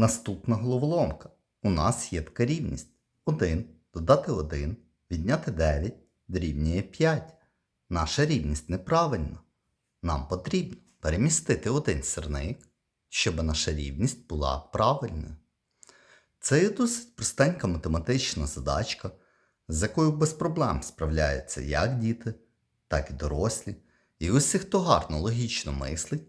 Наступна головоломка. У нас є така рівність. 1 додати 1, відняти 9 дорівнює 5. Наша рівність неправильна. Нам потрібно перемістити один сірник, щоб наша рівність була правильною. Це є досить простенька математична задачка, з якою без проблем справляються як діти, так і дорослі. І усі, хто гарно логічно мислить,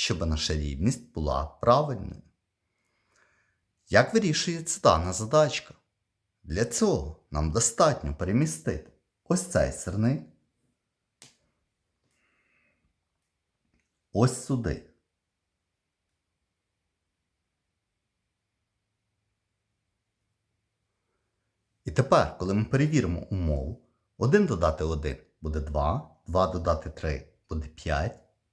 щоб наша рівність була правильною. Як вирішується дана задачка? Для цього нам достатньо перемістити ось цей сирник ось сюди. І тепер, коли ми перевіримо умову, 1 додати 1 буде 2, 2 додати 3 буде 5,